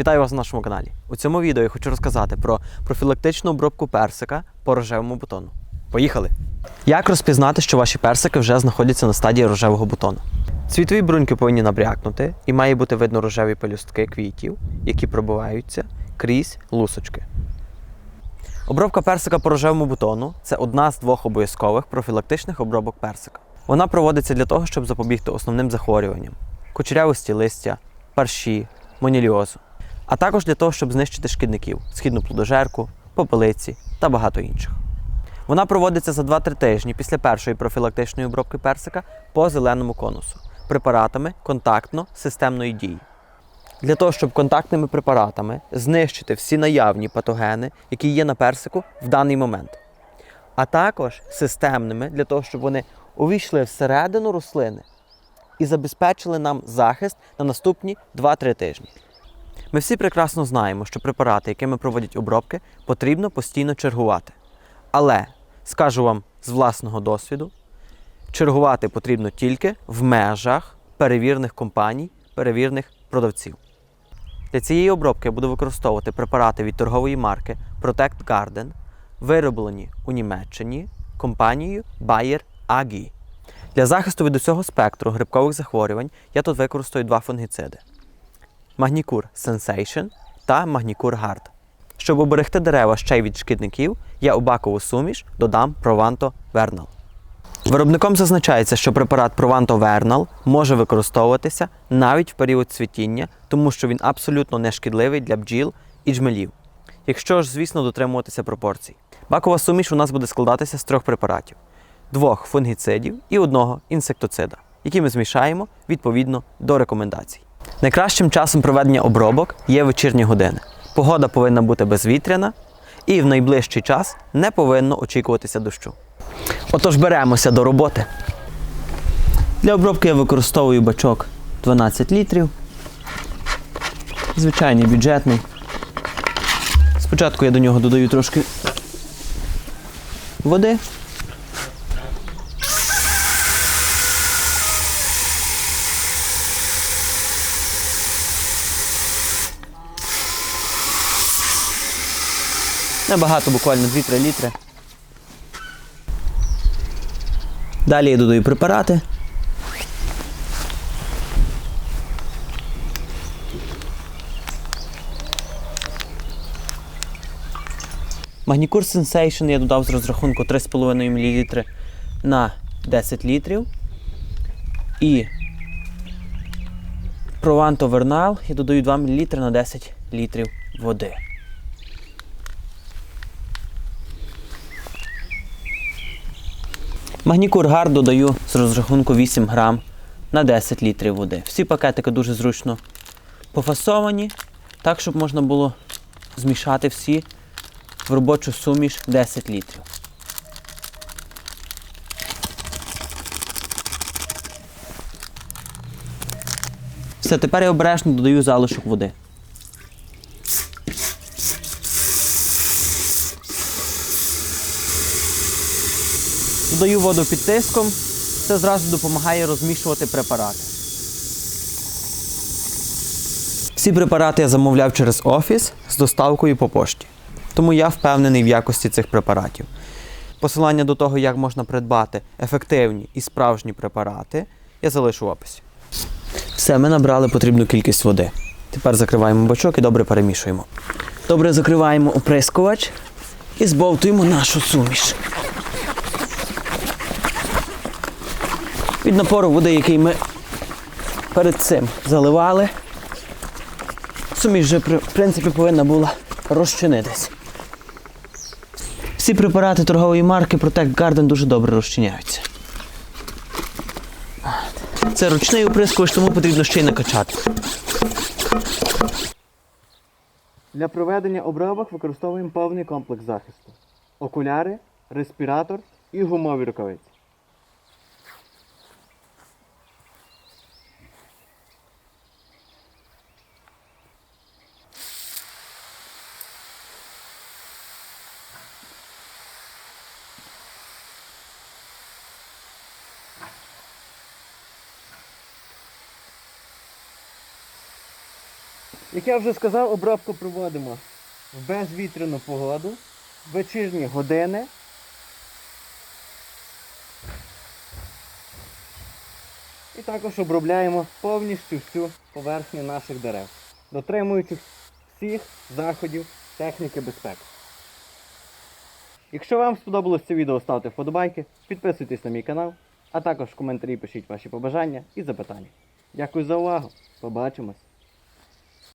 Вітаю вас на нашому каналі. У цьому відео я хочу розказати про профілактичну обробку персика по рожевому бутону. Поїхали! Як розпізнати, що ваші персики вже знаходяться на стадії рожевого бутону? Цвітові бруньки повинні набрякнути і має бути видно рожеві пелюстки квітів, які пробиваються крізь лусочки. Обробка персика по рожевому бутону це одна з двох обов'язкових профілактичних обробок персика. Вона проводиться для того, щоб запобігти основним захворюванням кучерявості листя, парші, моніліозу, а також для того, щоб знищити шкідників, східну плодожерку, попелиці та багато інших. Вона проводиться за 2-3 тижні після першої профілактичної обробки персика по зеленому конусу препаратами контактно-системної дії. Для того, щоб контактними препаратами знищити всі наявні патогени, які є на персику в даний момент, а також системними для того, щоб вони увійшли всередину рослини і забезпечили нам захист на наступні 2-3 тижні. Ми всі прекрасно знаємо, що препарати, якими проводять обробки, потрібно постійно чергувати. Але скажу вам з власного досвіду, чергувати потрібно тільки в межах перевірених компаній, перевірених продавців. Для цієї обробки я буду використовувати препарати від торгової марки Protect Garden, вироблені у Німеччині компанією Bayer AG. Для захисту від усього спектру грибкових захворювань я тут використаю два фунгіциди: Magnicure Sensation та Magnicure Hard. Щоб оберегти дерева ще й від шкідників, я у бакову суміш додам Provanto Vernal. Виробником зазначається, що препарат Provanto Vernal може використовуватися навіть в період цвітіння, тому що він абсолютно не шкідливий для бджіл і джмелів. Якщо ж, звісно, дотримуватися пропорцій. Бакова суміш у нас буде складатися з трьох препаратів: двох фунгіцидів і одного інсектоцида, які ми змішаємо відповідно до рекомендацій. Найкращим часом проведення обробок є вечірні години. Погода повинна бути безвітряна і в найближчий час не повинно очікуватися дощу. Отож беремося до роботи. Для обробки я використовую бачок 12 літрів. Звичайний бюджетний. Спочатку я до нього додаю трошки води. Небагато, буквально 2-3 літри. Далі я додаю препарати. Magnicure Sensation я додав з розрахунку 3,5 мл на 10 літрів. І Provanto Vernal я додаю 2 мл на 10 літрів води. Магнікур гар додаю з розрахунку 8 грам на 10 літрів води. Всі пакетики дуже зручно пофасовані, так, щоб можна було змішати всі в робочу суміш 10 літрів. Все, тепер я обережно додаю залишок води. Додаю воду під тиском, це зразу допомагає розмішувати препарати. Всі препарати я замовляв через офіс з доставкою по пошті. Тому я впевнений в якості цих препаратів. Посилання до того, як можна придбати ефективні і справжні препарати, я залишу в описі. Все, ми набрали потрібну кількість води. Тепер закриваємо бачок і добре перемішуємо. Добре закриваємо оприскувач і збовтуємо нашу суміш. Від напору води, який ми перед цим заливали, суміш вже в принципі повинна була розчинитись. Всі препарати торгової марки Protect Garden дуже добре розчиняються. Це ручний оприскувач, тому потрібно ще й накачати. Для проведення обробок використовуємо повний комплекс захисту: окуляри, респіратор і гумові рукавиці. Як я вже сказав, обробку проводимо в безвітряну погоду, в вечірні години. І також обробляємо повністю всю поверхню наших дерев, дотримуючись всіх заходів техніки безпеки. Якщо вам сподобалось це відео, ставте вподобайки, підписуйтесь на мій канал, а також в коментарі пишіть ваші побажання і запитання. Дякую за увагу. Побачимось!